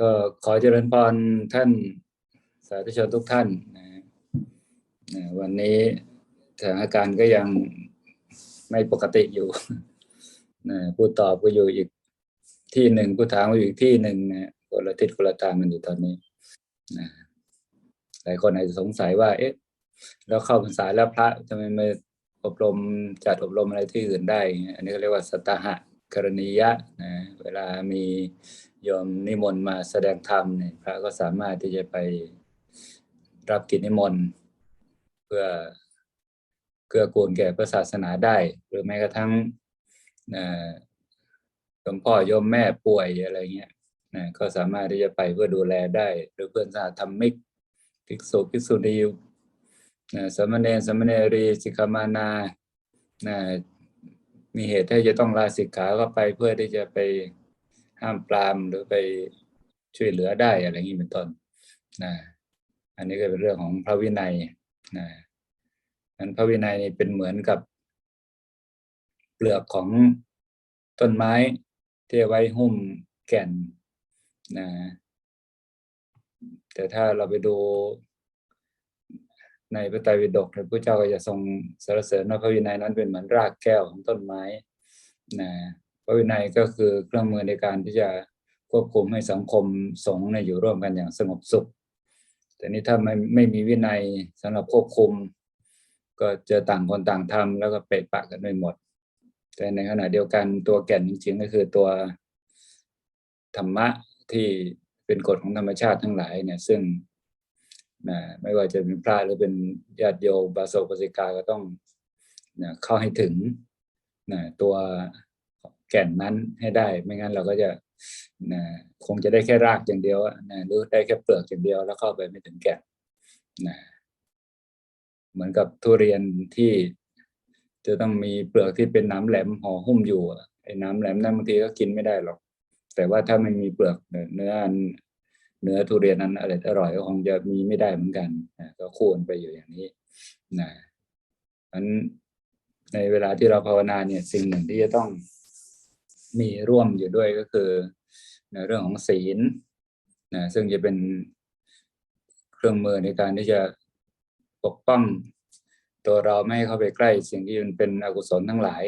ก็ขอเจริญพรท่านสาธุชนทุกท่านนะนะวันนี้สถานการณ์ก็ยังไม่ปกติอยู่นะผู้ตอบก็อยู่อีกที่หนึ่งผู้ถามก็อยู่อีกที่หนึ่งนะคนละทิศคนละทางกันอยู่ตอนนี้นะหลายคนอาจจะสงสัยว่า เอ๊ะ แล้วเข้าพรรษาแล้วพระทำไมม่อบรมจัดอบรมอะไรที่อื่นได้ อันนี้ก็เรียกว่าสตหะกรณียะนะเวลามี ยมนิมนต์มาแสดงธรรมเนี่ยพระก็สามารถที่จะไปรับกิจนิมนต์เพื่อเกื้อกูลแก่พระศาสนาได้ หรือแม้กระทั่งโยมพ่อโยมแม่ป่วยอะไรเงี้ยนะก็สามารถที่จะไปเพื่อดูแลได้ หรือเพื่อนสาธรรมิกภิกษุภิกษุณีนะสมณเณรสมณเณรีสิกขามานานะมีเหตุที่จะต้องลาสิกขาก็ไปเพื่อที่จะไป ห้ามปรามหรือไปช่วยเหลือได้อะไรอย่างนี้เป็นต้นนะอันนี้ก็เป็นเรื่องของพระวินัยนะนั้นพระวินัยเป็นเหมือนกับเปลือกของต้นไม้ที่ไว้หุ้มแก่นนะแต่ถ้าเราไปดูในพระไตรปิฎกพระพุทธเจ้าก็จะทรงสรรเสริญว่าพระวินัยนั้นเป็นเหมือนรากแก้วของต้นไม้นะ ระวินัยก็คือเครื่องมือในการที่จะควบคุมให้สังคมสงฆ์ในอยู่ร่วมกันอย่างสงบสุข แต่นี้ถ้าไม่ไม่มีวินัยสำหรับควบคุม ก็จะต่างคนต่างทำแล้วก็เปะปะกันไปหมด แต่ในขณะเดียวกันตัวแก่นจริงๆก็คือตัวธรรมะที่เป็นกฎของธรรมชาติทั้งหลายเนี่ยซึ่งนะไม่ว่าจะเป็นพระหรือเป็นญาติโยมบาโสปสิกาก็ต้องนะเข้าให้ถึงนะตัว แก่นนั้นให้ได้ ไม่งั้นเราก็จะนะคงจะได้แค่รากอย่างเดียวนะหรือได้แค่เปลือกอย่างเดียวแล้วเข้าไปไม่ถึงแก่นนะเหมือนกับทุเรียนที่จะต้องมีเปลือกที่เป็นน้ำแหลมห่อหุ้มอยู่ไอ้น้ำแหลมนั้นบางทีก็กินไม่ได้หรอก แต่ว่าถ้าไม่มีเปลือกเนื้อเนื้อทุเรียนนั้นอร่อยอร่อยก็คงจะมีไม่ได้เหมือนกันนะก็คูนไปอยู่อย่างนี้นะนั้นในเวลาที่เราภาวนาเนี่ยสิ่งหนึ่งที่จะต้อง มีร่วมอยู่ด้วยก็คือ ในเรื่องของศีลนะซึ่งจะเป็นเครื่องมือในการที่จะปกป้องตัวเราไม่ให้เข้าไปใกล้ สิ่งที่มันเป็นอกุศลทั้งหลาย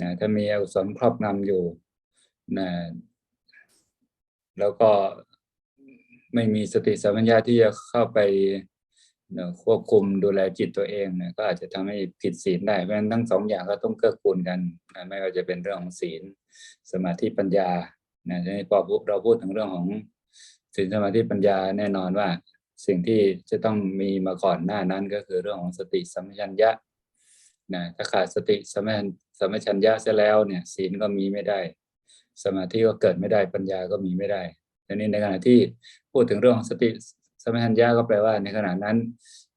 นะถ้ามีอกุศลครอบงำอยู่นะแล้วก็ไม่มีสติสัมปชัญญะที่จะเข้าไป ควบคุมดูแลจิตตัวเองนะก็อาจจะทำให้ผิดศีลได้เพราะฉะนั้นทั้งสองอย่างก็ต้องเกื้อกูลกันนะไม่ว่าจะเป็นเรื่องของศีลสมาธิปัญญานะทีนี้พอเราพูดถึงเรื่องของศีลสมาธิปัญญาแน่นอนว่า สิ่งที่จะต้องมีมาก่อนหน้านั้นก็คือเรื่องของสติสัมปชัญญะนะถ้าขาดสติสัมปชัญญะเสียแล้วเนี่ยศีลก็มีไม่ได้ สมาธิก็เกิดไม่ได้ปัญญาก็มีไม่ได้ทีนี้ในขณะที่พูดถึงเรื่องของสติ สมัชัญญาก็แปลว่าในขณะนั้น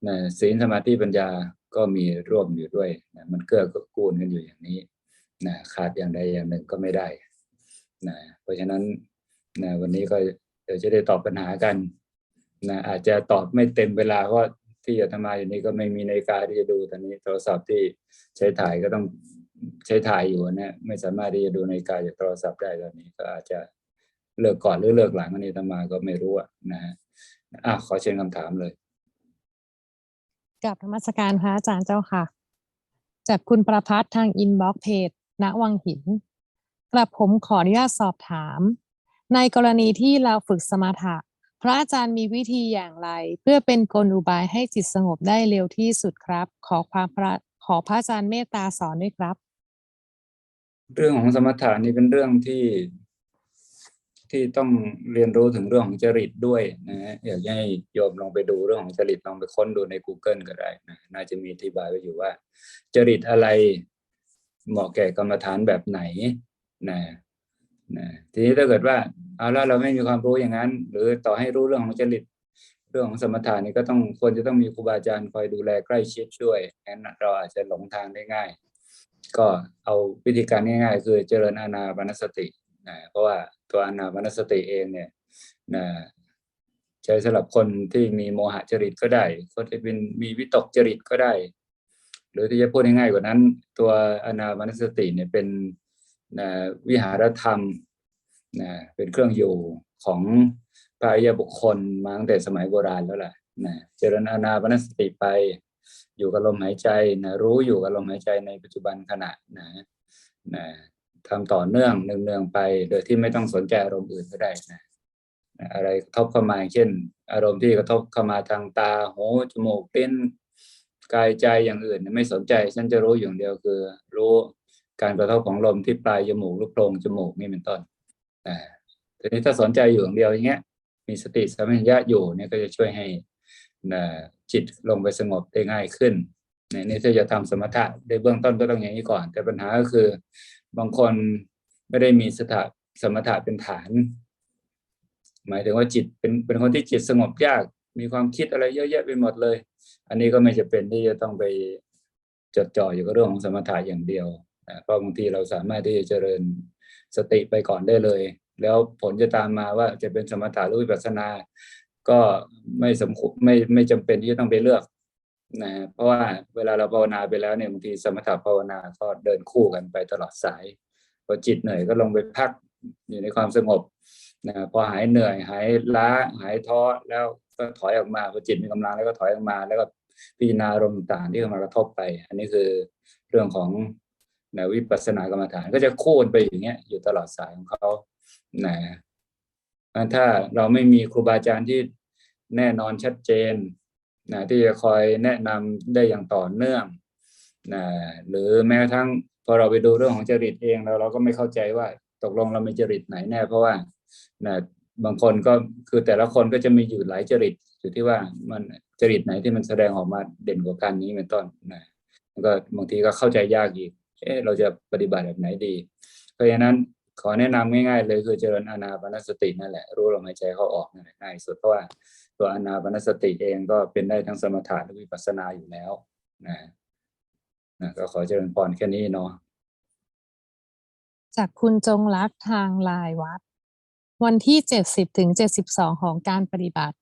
นะศีลสมาธิปัญญาก็มีร่วมอยู่ด้วยนะมันเกื้อกูลกันอยู่อย่างนี้นะขาดอย่างใดอย่างหนึ่งก็ไม่ได้นะเพราะฉะนั้นนะวันนี้ก็เดี๋ยวจะได้ตอบปัญหากันนะอาจจะตอบไม่เต็มเวลาเพราะที่จะทำมาอยู่นี้ก็ไม่มีนาฬิกาที่จะดูตอนนี้โทรศัพท์ที่ใช้ถ่ายก็ต้องใช้ถ่ายอยู่นะไม่สามารถที่จะดูนาฬิกาจากโทรศัพท์ได้ตอนนี้ก็อาจจะเลิกก่อนหรือเลิกหลังอันนี้ทำมาก็ไม่รู้นะฮะ อะขอเชิญคำถามเลยกับธรรมสการพระอาจารย์เจ้าค่ะ จากคุณประพัฒทางอินบ็อกเพจณวังหิน กลับผมขออนุญาตสอบถาม ในกรณีที่เราฝึกสมาธิพระอาจารย์มีวิธีอย่างไร เพื่อเป็นกลอุบายให้จิตสงบได้เร็วที่สุดครับ ขอความพระขอพระอาจารย์เมตตาสอนด้วยครับ เรื่องของสมถะนี่เป็นเรื่องที่ ที่ต้องเรียนรู้ถึงเรื่องของจริตด้วยนะฮะอยากให้โยมลองไปดูเรื่องของจริตลองไปค้นดูใน Google ก็ได้นะน่าจะมีอธิบายไว้อยู่ว่า จริตอะไรเหมาะแก่กรรมฐานแบบไหนนะนะทีนี้ถ้าเกิดว่าเอาละเราไม่มีความรู้อย่างนั้น หรือต่อให้รู้เรื่องของจริตเรื่องของสมถะนี่ก็ต้องควรจะต้องมีครูบาอาจารย์คอยดูแลใกล้ชิดช่วยงั้นเราอาจจะหลงทางได้ง่าย ก็เอาวิธีการง่าย ๆ คือเจริญอานาปานสติ นะเพราะว่าตัวอนาปนสติเองเนี่ยนะใช้สำหรับคนที่มีโมหะจริตก็ได้ คนที่เป็นมีวิตกจริตก็ได้ หรือที่จะพูดง่ายๆกว่านั้น ตัวอนาปนสติเนี่ยเป็นนะวิหารธรรมนะเป็นเครื่องอยู่ของพระอริยบุคคลมาตั้งแต่สมัยโบราณแล้วล่ะนะเจริญอานาปนสติไป อยู่กับลมหายใจนะรู้อยู่กับลมหายใจในปัจจุบันขณะนะนะ ทำต่อเนื่องเนืองๆไป โดยที่ไม่ต้องสนใจอารมณ์อื่นก็ได้นะอะไรกระทบเข้ามาเช่น อารมณ์ที่กระทบเข้ามาทางตาหูจมูกลิ้นกายใจอย่างอื่น ไม่สนใจฉันจะรู้อย่างเดียวคือ รู้การกระทบของลมที่ปลายจมูกหรือโพรงจมูกนี่เป็นต้นอ่าทีนี้ถ้าสนใจอยู่อย่างเดียวอย่างเงี้ย มีสติสัมปชัญญะอยู่เนี่ยก็จะช่วยให้นะจิตลงไปสงบได้ง่ายขึ้นในนี้ถ้าจะทำสมถะในเบื้องต้นก็ต้องอย่างนี้ก่อน แต่ปัญหาก็คือ บางคนไม่ได้มีสถาสมถะเป็นฐาน หมายถึงว่าจิตเป็นเป็นคนที่จิตสงบยาก มีความคิดอะไรเยอะแยะไปหมดเลย อันนี้ก็ไม่จะเป็นที่จะต้องไปจดจ่ออยู่กับเรื่องของสมถะอย่างเดียวนะเพราะบางทีเราสามารถที่จะเจริญสติไปก่อนได้เลย แล้วผลจะตามมาว่าจะเป็นสมถะหรือวิปัสสนา ก็ไม่สมควรไม่ไม่จำเป็นที่จะต้องไปเลือก นะเพราะว่าเวลาเราภาวนาไปแล้วเนี่ยบางทีสมถะภาวนาก็เดินคู่กันไปตลอดสายพอจิตเหนื่อยก็ลงไปพักอยู่ในความสงบนะพอหายเหนื่อยหายล้าหายท้อแล้วก็ถอยออกมาพอจิตมีกำลังแล้วก็ถอยออกมา แล้วก็พิจารณาอารมณ์ต่างที่เข้ามากระทบไป อันนี้คือเรื่องของนะวิปัสสนากรรมฐานก็จะโค่นไปอย่างเงี้ยอยู่ตลอดสายของเขานะถ้าเราไม่มีครูบาอาจารย์ที่แน่นอนชัดเจน นะที่จะคอยแนะนำได้อย่างต่อเนื่องนะหรือแม้กระทั่งพอเราไปดูเรื่องของจริตเองแล้วเราก็ไม่เข้าใจว่าตกลงเรามีจริตไหนแน่ เพราะว่านะบางคนก็คือแต่ละคนก็จะมีอยู่หลายจริตอยู่ที่ว่ามันจริตไหนที่มันแสดงออกมาเด่นกว่ากันนี้เป็นต้นนะก็บางทีก็เข้าใจยากอีกเอ๊ะเราจะปฏิบัติแบบไหนดี เพราะฉะนั้น ขอแนะนำง่ายๆ เลยคือเจริญอานาปนสตินั่นแหละรู้ลมหายใจเข้าออกนั่นแหละง่ายสุดเพราะว่าตัวอานาปนสติเองก็เป็นได้ทั้งสมถะและวิปัสสนาอยู่แล้วนะนะก็ขอเจริญพรแค่นี้เนาะจากคุณจงรักทางลายวัด วันที่เจ็ดสิบถึงเจ็ดสิบสองของการปฏิบัติ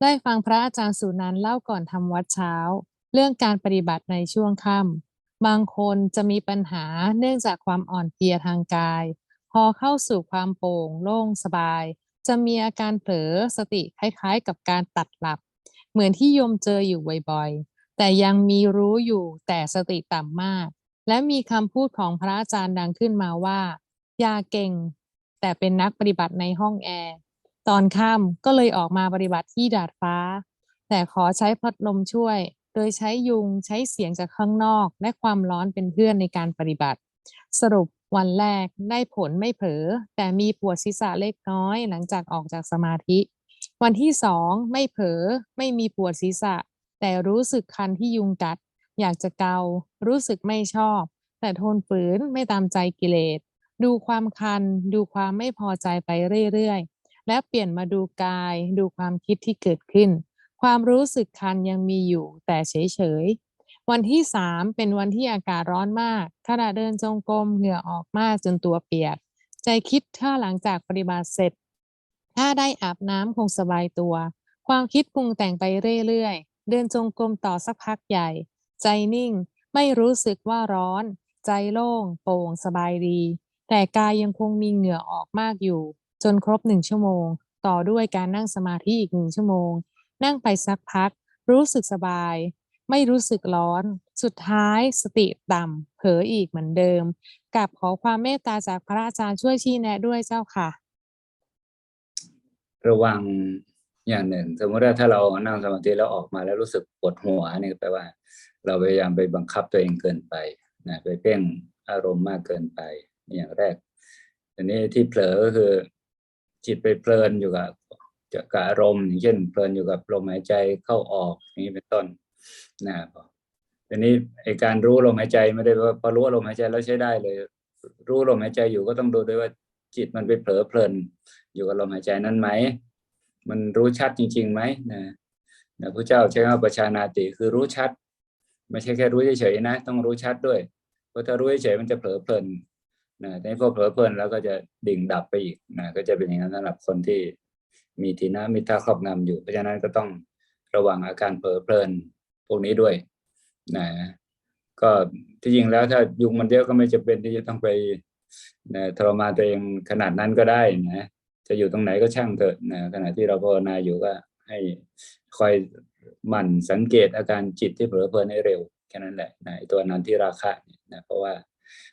ได้ฟังพระอาจารย์สุนันท์เล่าก่อนทำวัดเช้า เรื่องการปฏิบัติในช่วงค่ำบางคนจะมีปัญหาเนื่องจากความอ่อนเพลียทางกาย พอเข้าสู่ความโปร่งโล่งสบาย จะมีอาการเผลอสติคล้ายๆ กับการตัดหลับ เหมือนที่โยมเจออยู่บ่อยๆ แต่ยังมีรู้อยู่แต่สติต่ำมาก และมีคำพูดของพระอาจารย์ดังขึ้นมาว่า ยาเก่ง แต่เป็นนักปฏิบัติในห้องแอร์ตอนค่ำก็เลยออกมาปฏิบัติที่ดาดฟ้า แต่ขอใช้พัดลมช่วย โดยใช้ยุงใช้เสียงจากข้างนอก และความร้อนเป็นเพื่อนในการปฏิบัติ สรุป วันแรกได้ผลไม่เผลอ แต่มีปวดศีรษะเล็กน้อยหลังจากออกจากสมาธิ วันที่สองไม่เผลอไม่มีปวดศีรษะ แต่รู้สึกคันที่ยุงกัด อยากจะเกา รู้สึกไม่ชอบ แต่ทนฝืนไม่ตามใจกิเลส ดูความคัน ดูความไม่พอใจไปเรื่อยๆ และเปลี่ยนมาดูกาย ดูความคิดที่เกิดขึ้น ความรู้สึกคันยังมีอยู่แต่เฉยๆ วันที่สามเป็นวันที่อากาศร้อนมากขณะเดินจงกรมเหงื่อออกมากจนตัวเปียก ใจคิดถ้าหลังจากปฏิบัติเสร็จ ถ้าได้อาบน้ำคงสบายตัว ความคิดปรุงแต่งไปเรื่อยๆ เดินจงกรมต่อสักพักใหญ่ ใจนิ่ง ไม่รู้สึกว่าร้อน ใจโล่ง โปร่งสบายดี แต่กายยังคงมีเหงื่อออกมากอยู่ จนครบหนึ่งชั่วโมง ต่อด้วยการนั่งสมาธิอีกหนึ่งชั่วโมง นั่งไปสักพัก รู้สึกสบาย ไม่รู้สึกร้อน สุดท้ายสติต่ำเผลออีกเหมือนเดิมกับขอความเมตตาจากพระอาจารย์ช่วยชี้แนะด้วยเจ้าค่ะ ระวังอย่างหนึ่ง สมมติว่าถ้าเรานั่งสมาธิแล้วออกมาแล้วรู้สึกปวดหัวนี่แปลว่า เราพยายามไปบังคับตัวเองเกินไปนะไปเพ่งอารมณ์มากเกินไปอย่างแรกอันนี้ที่เผลอก็คือ จิตไปเพลินอยู่กับกับอารมณ์อย่างเช่นเพลินอยู่กับลมหายใจเข้าออกอย่างนี้เป็นต้น นะครับทีนี้ไอการรู้ลมหายใจไม่ได้ว่าพอรู้ลมหายใจแล้วใช้ได้เลย รู้ลมหายใจอยู่ก็ต้องดูด้วยว่าจิตมันไปเผลอเพลิน อยู่กับลมหายใจนั้นไหมมันรู้ชัดจริงๆไหมนะนะพระเจ้าใช้คำว่าประชานาติคือรู้ชัด ไม่ใช่แค่รู้เฉยๆนะ ต้องรู้ชัดด้วยเพราะถ้ารู้เฉยๆมันจะเผลอเพลินนะแต่พอเผลอเพลินแล้วก็จะดิ่งดับไปอีกนะก็จะเป็นอย่างนั้นสำหรับคนที่มีทีนะมิตาครอบงำอยู่ เพราะฉะนั้นก็ต้องระวังอาการเผลอเพลิน พวกนี้ด้วยนะก็ที่จริงแล้วถ้ายุงมันเยอะก็ไม่จำเป็นที่จะต้องไปนะทรมานตัวเองขนาดนั้นก็ได้นะจะอยู่ตรงไหนก็ช่างเถอะนะขณะที่เราภาวนาอยู่ก็ให้คอยหมั่นสังเกตอาการจิตที่เผลอเพลินให้เร็วแค่นั้นแหละนะตัวนั้นที่ราคะเนี่ยนะเพราะว่า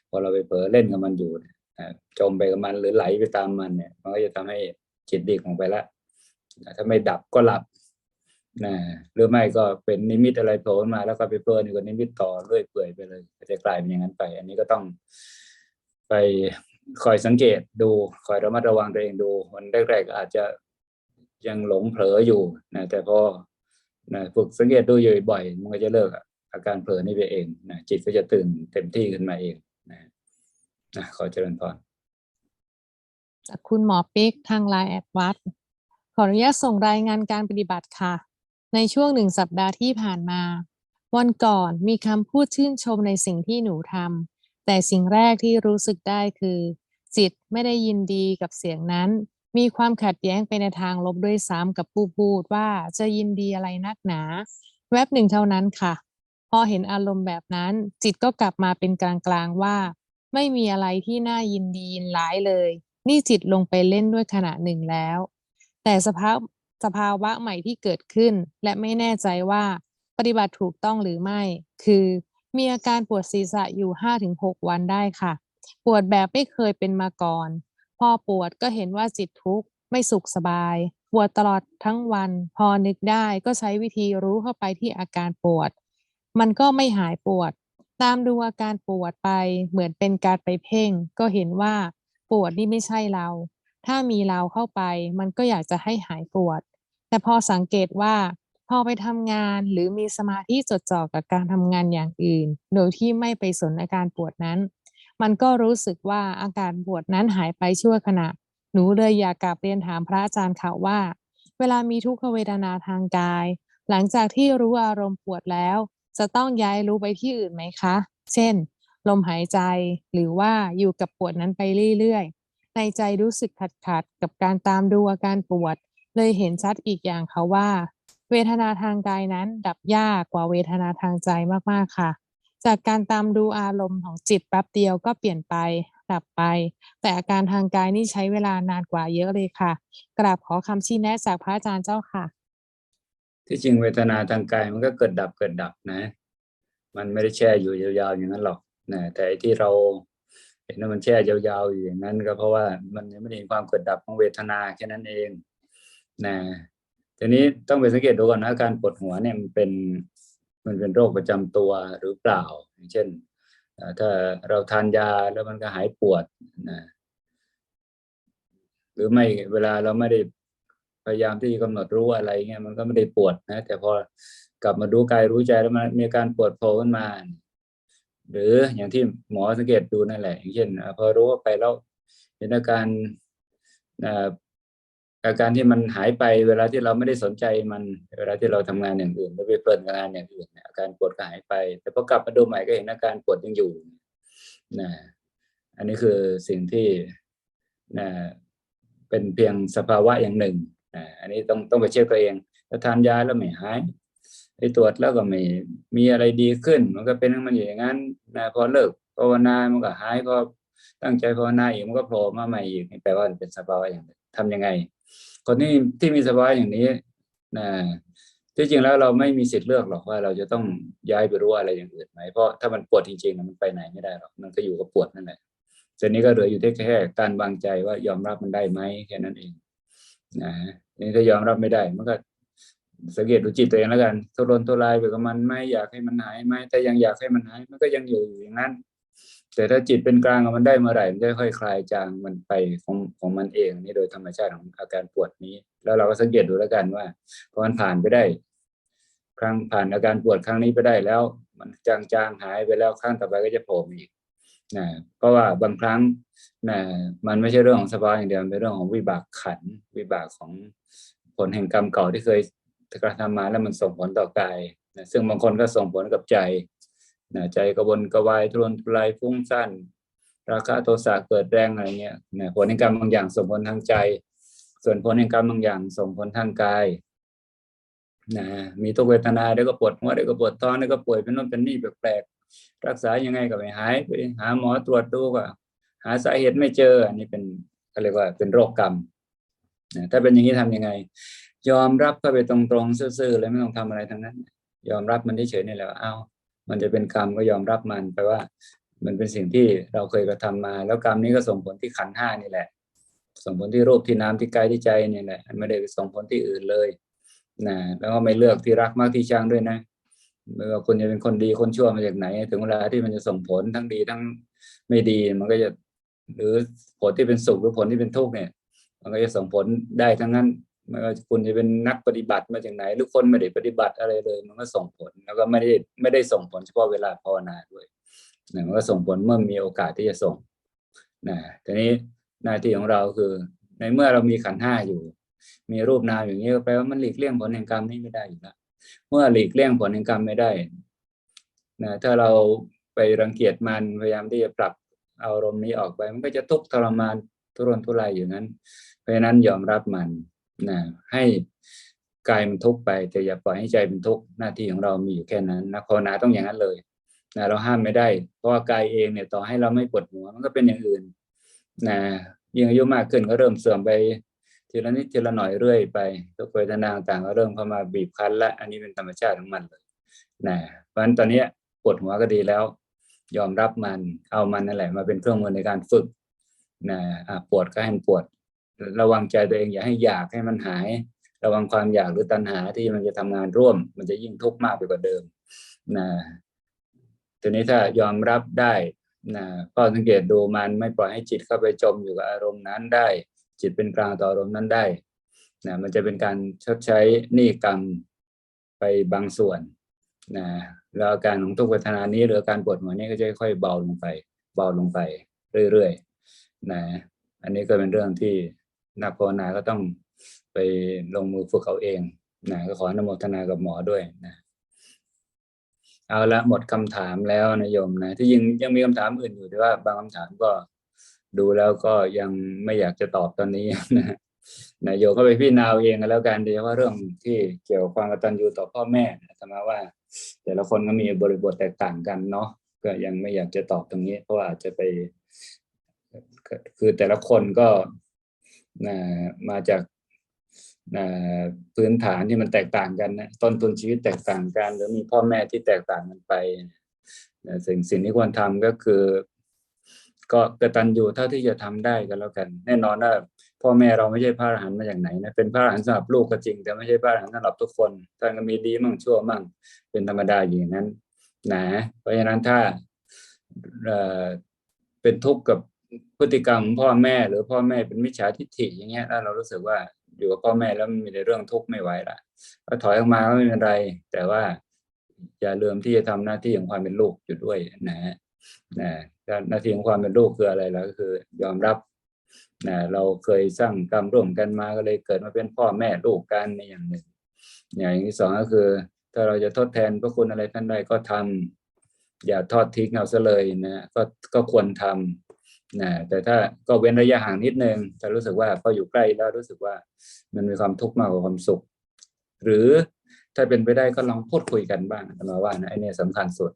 พอเราไปเผลอเล่นกับมันอยู่นะจมไปกับมันหรือไหลไปตามมันเนี่ยมันก็จะทำให้จิตดีของไปละนะถ้าไม่ดับก็หลับ นะหรือไม่ก็เป็นนิมิตอะไรโผล่มา แล้วก็ไปเพลินอยู่กับนิมิตต่อเรื่อยเปื่อยไปเลยก็จะกลายเป็นอย่างนั้นไป อันนี้ก็ต้องไปคอยสังเกตดูคอยระมัดระวังตัวเองดูวันแรกๆอาจจะยังหลงเผลออยู่นะแต่พอนะฝึกสังเกตดูอยู่บ่อย มันก็จะเลิกอาการเผลอนี่ไปเองนะจิตก็จะตื่นเต็มที่ขึ้นมาเองนะนะขอเจริญพรจากคุณหมอปิ๊กทางไลน์แอดวัดขออนุญาตส่งรายงานการปฏิบัติค่ะ ในช่วงหนึ่งสัปดาห์ที่ผ่านมา วันก่อนมีคำพูดชื่นชมในสิ่งที่หนูทำแต่สิ่งแรกที่รู้สึกได้คือ จิตไม่ได้ยินดีกับเสียงนั้น มีความขัดแย้งไปในทางลบด้วยซ้ำกับผู้พูดว่าจะยินดีอะไรนักหนา แวบหนึ่งเท่านั้นค่ะ พอเห็นอารมณ์แบบนั้น จิตก็กลับมาเป็นกลางๆว่า ไม่มีอะไรที่น่ายินดียินร้ายเลย นี่จิตลงไปเล่นด้วยขณะหนึ่งแล้ว แต่สภาพ สภาวะใหม่ที่เกิดขึ้น และไม่แน่ใจว่าปฏิบัติถูกต้องหรือไม่ คือ มีอาการปวดศีรษะอยู่ 5-6 วันได้ค่ะ ปวดแบบไม่เคยเป็นมาก่อน พอปวดก็เห็นว่าจิตทุกข์ไม่สุขสบาย ปวดตลอดทั้งวัน พอนึกได้ก็ใช้วิธีรู้เข้าไปที่อาการปวด มันก็ไม่หายปวด ตามดูอาการปวดไปเหมือนเป็นการไปเพ่ง ก็เห็นว่าปวดนี่ไม่ใช่เรา ถ้ามีเราเข้าไป มันก็อยากจะให้หายปวด แต่พอสังเกตว่าพอไปทำงานหรือมีสมาธิจดจ่อกับการทำงานอย่างอื่น โดยที่ไม่ไปสนอาการปวดนั้น มันก็รู้สึกว่าอาการปวดนั้นหายไปชั่วขณะ หนูเลยอยากกลับเรียนถามพระอาจารย์ค่ะว่า เวลามีทุกขเวทนาทางกาย หลังจากที่รู้อารมณ์ปวดแล้ว จะต้องย้ายรู้ไปที่อื่นไหมคะ เช่น ลมหายใจหรือว่าอยู่กับปวดนั้นไปเรื่อยๆในใจรู้สึกขัดขัดๆกับการตามดูอาการปวด เลยเห็นชัดอีกอย่างค่ะว่า เวทนาทางกายนั้นดับยากกว่าเวทนาทางใจมากๆค่ะ จากการตามดูอารมณ์ของจิตแป๊บเดียวก็เปลี่ยนไปดับไป แต่อาการทางกายนี่ใช้เวลานานกว่าเยอะเลยค่ะ กราบขอคำชี้แนะจากพระอาจารย์เจ้าค่ะ ที่จริงเวทนาทางกายมันก็เกิดดับเกิดดับนะ มันไม่ได้แช่อยู่ยาวๆอย่างนั้นหรอกนะแต่ที่เราเห็นว่ามันแช่ยาวๆอย่างนั้นก็เพราะว่ามันยังไม่เห็นความเกิดดับของเวทนาแค่นั้นเอง นะทีนี้ต้องไปสังเกตดูก่อนนะการปวดหัวเนี่ยมันเป็นมันเป็นโรคประจำตัวหรือเปล่า อย่างเช่นถ้าเราทานยาแล้วมันก็หายปวดนะหรือไม่เวลาเราไม่ได้พยายามที่จะกำหนดรู้อะไรเงี้ยมันก็ไม่ได้ปวดนะ แต่พอกลับมาดูกายรู้ใจแล้วมันมีการปวดโผล่ขึ้นมา หรืออย่างที่หมอสังเกตดูนั่นแหละ อย่างเช่นพอรู้ว่าไปแล้วเห็นอาการ อาการที่มันหายไปเวลาที่เราไม่ได้สนใจมันเวลาที่เราทำงานอย่างอื่นแล้วไปเพลินกับงานอย่างอื่นอาการปวดก็หายไป แต่พอกลับมาดูใหม่ก็เห็นอาการปวดยังอยู่นะอันนี้คือสิ่งที่นะเป็นเพียงสภาวะอย่างหนึ่งอ่าอันนี้ต้องต้องไปเช็คตัวเองถ้าทานยาแล้วไม่หายไปตรวจแล้วก็ไม่มีอะไรดีขึ้น มันก็เป็นของมันอยู่อย่างนั้นนะพอเลิกภาวนามันก็หายพอตั้งใจภาวนาอีกมันก็โผล่มาใหม่อีกนี่แปลว่ามันเป็นสภาวะอย่างหนึ่งทำยังไง คนที่ที่มีสภาวะอย่างนี้นะที่จริงแล้วเราไม่มีสิทธิ์เลือกหรอกว่า เราจะต้องย้ายไปรู้อะไรอย่างอื่นไหมเพราะถ้ามันปวดจริงๆนะมันไปไหนไม่ได้หรอกมันก็อยู่กับปวดนั่นแหละทีนี้ก็เหลืออยู่ที่แค่การวางใจว่ายอมรับมันได้ไหมแค่นั้นเองนะนี่ถ้ายอมรับไม่ได้มันก็สังเกตดูจิตตัวเองแล้วกันทุรนทุรายไปกับมันไม่อยากให้มันหายไหมแต่ยังอยากให้มันหายมันก็ยังอยู่อยู่อย่างนั้น แต่ถ้าจิตเป็นกลางมันได้เมื่อไหร่มันจะค่อยคลายจางมันไปของของมันเองนี่โดยธรรมชาติของอาการปวดนี้ แล้วเราก็สังเกตดูแล้วกันว่าพอมันผ่านไปได้ ครั้งผ่านอาการปวดครั้งนี้ไปได้แล้ว มันจางๆหายไปแล้วครั้งต่อไปก็จะโผล่อีกนะเพราะว่าบางครั้งนะมันไม่ใช่เรื่องของสภาวะอย่างเดียวเป็นเรื่องของวิบากขันวิบากของผลแห่งกรรมเก่าที่เคยกระทำมาแล้วมันส่งผลต่อกายนะซึ่งบางคนก็ส่งผลกับใจ นะใจกระวนกระวายทุรนทุรายฟุ้งซ่านราคะโทสะเกิดแรงอะไรเงี้ยนะผลแห่งกรรมบางอย่างส่งผลทางใจ ส่วนผลแห่งกรรมบางอย่างส่งผลทางกายนะมีทุกเวทนาเดี๋ยวก็ปวดหัวเดี๋ยวก็ปวดท้องเดี๋ยวก็ป่วยเป็นโน่นเป็นนี่แปลกๆรักษายังไงก็ไม่หายไปหาหมอตรวจดูก็หาสาเหตุไม่เจอ อันนี้เป็นเขาเรียกว่าเป็นโรคกรรมนะถ้าเป็นอย่างนี้ทำยังไง ยอมรับเข้าไปตรงๆซื่อๆเลยไม่ต้องทำอะไรทั้งนั้น ยอมรับมันเฉยๆนี่แหละว่าเอา มันจะเป็นกรรมก็ยอมรับมันแปลว่า มันเป็นสิ่งที่เราเคยกระทำมา แล้วกรรมนี้ก็ส่งผลที่ขันห้านี่แหละ ส่งผลที่รูปที่น้ำที่กายที่ใจนี่แหละไม่ได้ไปส่งผลที่อื่นเลยนะแล้วก็ไม่เลือกที่รักมากที่ชังด้วยนะไม่ว่าคุณจะเป็นคนดีคนชั่วมาจากไหน ถึงเวลาที่มันจะส่งผลทั้งดีทั้งไม่ดีมันก็จะหรือผลที่เป็นสุขหรือผลที่เป็นทุกข์เนี่ย มันก็จะส่งผลได้ทั้งนั้น ไม่ว่าคุณจะเป็นนักปฏิบัติมาจากไหนหรือคนไม่ได้ปฏิบัติอะไรเลย มันก็ส่งผลแล้วก็ไม่ได้ไม่ได้ส่งผลเฉพาะเวลาภาวนาด้วยนะมันก็ส่งผลเมื่อมีโอกาสที่จะส่งนะทีนี้หน้าที่ของเราคือ ในเมื่อเรามีขันห้าอยู่ มีรูปนามอย่างนี้ก็แปลว่ามันหลีกเลี่ยงผลแห่งกรรมนี้ไม่ได้อยู่แล้วเมื่อหลีกเลี่ยงผลแห่งกรรมไม่ได้นะถ้าเราไปรังเกียจมันพยายามที่จะปรับอารมณ์นี้ออกไป มันก็จะทุกข์ทรมานทุรนทุรายอยู่นั้น เพราะฉะนั้นยอมรับมัน นะให้กายมันทุกข์ไปแต่อย่าปล่อยให้ใจเป็นทุกข์หน้าที่ของเรามีอยู่แค่นั้นนะภาวนาต้องอย่างนั้นเลยนะเราห้ามไม่ได้ เพราะว่ากายเองเนี่ยต่อให้เราไม่ปวดหัวมันก็เป็นอย่างอื่นนะยิ่งอายุมากขึ้นก็เริ่มเสื่อมไปทีละนิดทีละหน่อยเรื่อยไปทุกเวทนาต่างก็เริ่มเข้ามาบีบคั้นและอันนี้เป็นธรรมชาติของมันเลยนะเพราะฉะนั้นตอนนี้ปวดหัวก็ดีแล้ว ยอมรับมันเอามันนั่นแหละมาเป็นเครื่องมือในการฝึกนะะปวดก็ให้มันปวด ระวังใจตัวเองอย่าให้อยากให้มันหาย ระวังความอยากหรือตัณหาที่มันจะทำงานร่วม มันจะยิ่งทุกข์มากไปกว่าเดิมนะทีนี้ถ้ายอมรับได้นะก็สังเกตดูมันไม่ปล่อยให้จิตเข้าไปจมอยู่กับอารมณ์นั้นได้ จิตเป็นกลางต่ออารมณ์นั้นได้นะมันจะเป็นการชดใช้หนี้กรรมไปบางส่วนนะแล้วอาการของทุกเวทนานี้หรืออาการปวดหัวนี้ก็จะค่อยเบาลงไป เบาลงไปเรื่อยๆนะอันนี้ก็เป็นเรื่องที่ นักภาวนาก็ต้องไปลงมือฝึกเอาเองนะก็ขออนุโมทนากับหมอด้วยนะเอาละหมดคำถามแล้วนะโยมนะที่ยังยังมีคำถามอื่นอยู่แต่ว่า บางคำถามก็ดูแล้วก็ยังไม่อยากจะตอบตอนนี้นะนะโยมก็ไปพิจารณาเอาเองกันแล้วกันโดยเฉพาะเรื่องที่เกี่ยวกับความกตัญญูต่อพ่อแม่นะธรรมาว่า แต่ละคนก็มีบริบทแตกต่างกันเนาะก็ยังไม่อยากจะตอบตรงนี้ เพราะว่าอาจจะไป คือแต่ละคนก็ นะมาจากนะพื้นฐานที่มันแตกต่างกันนะต้นทุนชีวิตแตกต่างกัน หรือมีพ่อแม่ที่แตกต่างกันไปนะสิ่งสิ่งที่ควรทำก็คือ ก็กระตัญญูเท่าที่จะทำได้ก็แล้วกัน แน่นอนว่าพ่อแม่เราไม่ใช่พระอรหันต์มาจากไหนนะเป็นพระอรหันต์สำหรับลูกก็จริง แต่ไม่ใช่พระอรหันต์สำหรับทุกคนท่านก็มีดีมั่งชั่วมั่งเป็นธรรมดาอย่างนั้นนะเพราะฉะนั้นถ้าเป็นทุกข์กับ พฤติกรรมของพ่อแม่หรือพ่อแม่เป็นมิจฉาทิฏฐิอย่างเงี้ยแล้วเรารู้สึกว่าอยู่กับพ่อแม่แล้วมันมีแต่เรื่องทุกข์ไม่ไหวละก็ถอยออกมาก็ไม่เป็นไร แต่ว่าอย่าลืมที่จะทำหน้าที่ของความเป็นลูกอยู่ด้วยนะนะหน้าที่ของความเป็นลูกคืออะไรล้วก็คือยอมรับนะเราเคยสร้างกรรมร่วมกันมาก็เลยเกิดมาเป็นพ่อแม่ลูกกันในอย่างหนึ่ง อย่างที่สองก็คือ ถ้าเราจะทดแทนพระคุณอะไรท่านใดก็ทำอย่าทอดทิ้งเอาซะเลยนะก็ก็ควรทำ นะแต่ถ้าก็เว้นระยะห่างนิดนึงถ้ารู้สึกว่าพออยู่ใกล้แล้วรู้สึกว่ามันมีความทุกข์มากกว่าความสุข หรือถ้าเป็นไปได้ก็ลองพูดคุยกันบ้างมาว่านะไอเนี่ยสำคัญสุด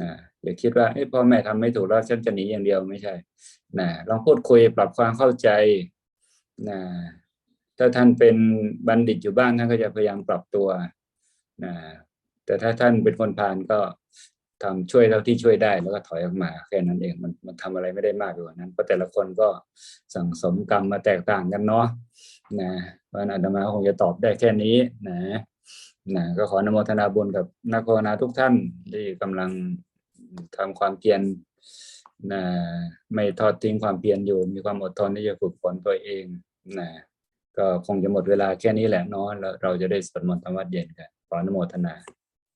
นะอย่าคิดว่าไอ้พ่อแม่ทำไม่ถูกแล้วฉันจะหนีอย่างเดียวไม่ใช่นะลองพูดคุยปรับความเข้าใจนะถ้าท่านเป็นบัณฑิตอยู่บ้างท่านก็จะพยายามปรับตัวนะแต่ถ้าท่านเป็นคนพาลก็ ทำช่วยเท่าที่ช่วยได้แล้วก็ถอยออกมาแค่นั้นเองมันมันทำอะไรไม่ได้มากกว่านั้นเพราะแต่ละคนก็สั่งสมกรรมมาแตกต่างกันเนาะนะเพราะอาตมาคงจะตอบได้แค่นี้นะนะก็ขออนุโมทนาบุญกับนักภาวนาทุกท่านที่กำลังทำความเพียรนะไม่ทอดทิ้งความเพียรอยู่ มีความอดทนที่จะฝึกฝนตัวเองนะก็คงจะหมดเวลาแค่นี้แหละเนาะแล้วเราจะได้สวดมนต์ธรรมวัดเย็นกันขออนุโมทนา